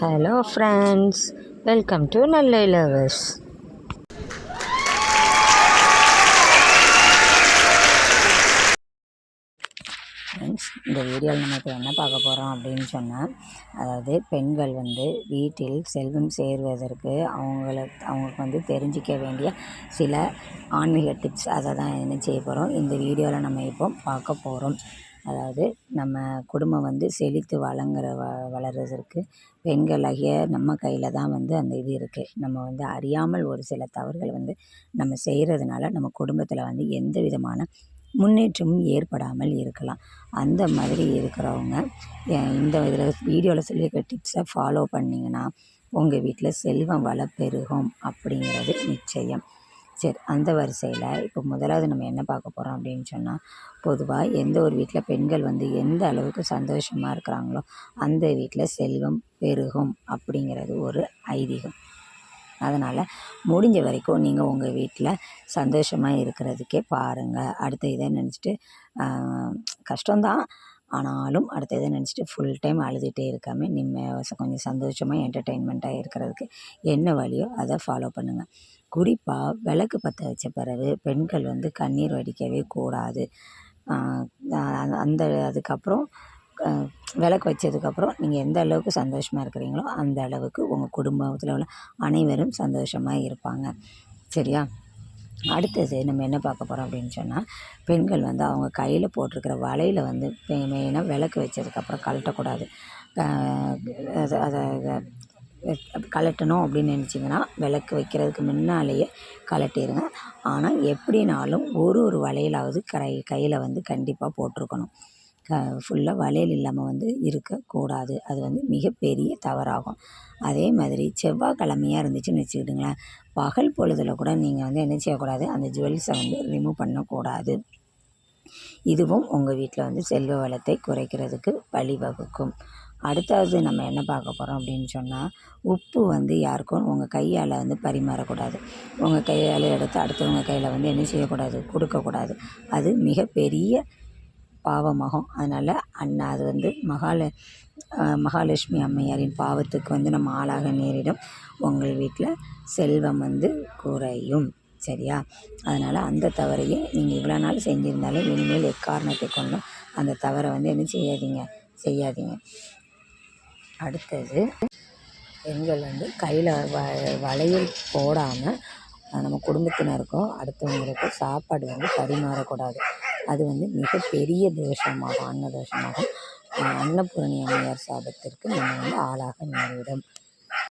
Hello friends welcome to நல்ல lovers friends இந்த வீடியோவில் நம்ம இப்போ என்ன பார்க்க போகிறோம் அப்படின்னு சொன்னால் அதாவது பெண்கள் வந்து வீட்டில் செல்வம் சேருவதற்கு அவங்கள அவங்களுக்கு வந்து தெரிஞ்சிக்க வேண்டிய சில ஆன்மீக டிப்ஸ் அதை தான் என்ன செய்ய போகிறோம் இந்த வீடியோவில் நம்ம இப்போ பார்க்க போகிறோம் அதாவது நம்ம குடும்பம் வந்து செழித்து வளங்குற வ வளர்கிறதுக்கு பெண்களாகிய நம்ம கையில் தான் வந்து அந்த இது இருக்குது நம்ம வந்து அறியாமல் ஒரு சில தவறுகள் வந்து நம்ம செய்கிறதுனால நம்ம குடும்பத்தில் வந்து எந்த விதமான முன்னேற்றமும் ஏற்படாமல் இருக்கலாம். அந்த மாதிரி இருக்கிறவங்க இந்த இதில் வீடியோவில் சொல்லியிருக்க டிப்ஸை ஃபாலோ பண்ணிங்கன்னா உங்கள் வீட்டில் செல்வம் வள பெருகும் அப்படிங்கிறது நிச்சயம். சரி அந்த வரிசையில் இப்போ முதலாவது நம்ம என்ன பார்க்க போகிறோம் அப்படின்னு சொன்னால் பொதுவாக எந்த ஒரு வீட்டில் பெண்கள் வந்து எந்த அளவுக்கு சந்தோஷமாக இருக்கிறாங்களோ அந்த வீட்டில் செல்வம் பெருகும் அப்படிங்கிறது ஒரு ஐதீகம். அதனால் முடிஞ்ச வரைக்கும் நீங்கள் உங்கள் வீட்டில் சந்தோஷமாக இருக்கிறதுக்கே பாருங்கள் அடுத்த இதை நினச்சிட்டு கஷ்டம்தான். ஆனாலும் அடுத்த இதை நினச்சிட்டு ஃபுல் டைம் அழுதுகிட்டே இருக்காமல் நிம்ம கொஞ்சம் சந்தோஷமாக என்டர்டெயின்மெண்ட்டாக இருக்கிறதுக்கு என்ன வழியோ அதை ஃபாலோ பண்ணுங்கள் குறிப்பாக விளக்கு பற்ற வச்ச பிறகு பெண்கள் வந்து கண்ணீர் வடிக்கவே கூடாது. அந்த- அதுக்கப்புறம் விளக்கு வச்சதுக்கப்புறம் நீங்கள் எந்த அளவுக்கு சந்தோஷமாக இருக்கிறீங்களோ அந்த அளவுக்கு உங்கள் குடும்பத்தில் உள்ள அனைவரும் சந்தோஷமாக இருப்பாங்க. சரியா? அடுத்தது நம்ம என்ன பார்க்க போகிறோம் அப்படின்னு சொன்னால் பெண்கள் வந்து அவங்க கையில் போட்டிருக்கிற வலையில் வந்து மெயினாக விளக்கு வச்சதுக்கப்புறம் கழட்டக்கூடாது. அதை அதை கழட்டணும் அப்படின்னு நினச்சிங்கன்னா விளக்கு வைக்கிறதுக்கு முன்னாலேயே கழட்டிடுங்க ஆனால் எப்படினாலும் ஒரு ஒரு வளையலாவது கரை கையில் வந்து கண்டிப்பாக போட்டிருக்கணும். க ஃபுல்லாக வளையல் இல்லாமல் வந்து இருக்கக்கூடாது. அது வந்து மிகப்பெரிய தவறாகும். அதே மாதிரி செவ்வாய்க்கிழமையாக இருந்துச்சுன்னு வச்சுக்கிட்டுங்களேன். பகல் பொழுதில் கூட நீங்கள் வந்து என்ன செய்யக்கூடாது? அந்த ஜுவல்ஸை வந்து ரிமூவ் பண்ணக்கூடாது. இதுவும் உங்கள் வீட்டில் வந்து செல்வ வளத்தை குறைக்கிறதுக்கு வழிவகுக்கும். அடுத்தது நம்ம என்ன பார்க்க போகிறோம் அப்படின்னு சொன்னால் உப்பு வந்து யாருக்கும் உங்கள் கையால் வந்து பரிமாறக்கூடாது. உங்கள் கையால் எடுத்து அடுத்தவங்க கையில் வந்து என்ன செய்யக்கூடாது? கொடுக்கக்கூடாது. அது மிகப்பெரிய பாவமாகும் அதனால் அண்ணா அது வந்து மகால மகாலட்சுமி அம்மையாரின் பாவத்துக்கு வந்து நம்ம ஆளாக நேரிடும். உங்கள் வீட்டில் செல்வம் வந்து குறையும். சரியா? அதனால் அந்த தவறையே நீங்கள் இவ்வளோ நாள் செஞ்சுருந்தாலும் இனிமேல் எக்காரணத்தை கொண்டும் அந்த தவறை வந்து என்ன செய்யாதீங்க செய்யாதீங்க. அடுத்தது பெண்கள் வந்து கையில் வ வளையல் போடாமல் நம்ம குடும்பத்தினருக்கும் அடுத்தவங்களுக்கும் சாப்பாடு வந்து பரிமாறக்கூடாது. அது வந்து மிகப்பெரிய தோஷமாகும் அன்ன தோஷமாக அன்னபூரணி அம்மையார் சாபத்திற்கு நம்ம வந்து ஆளாக நேரிடும்.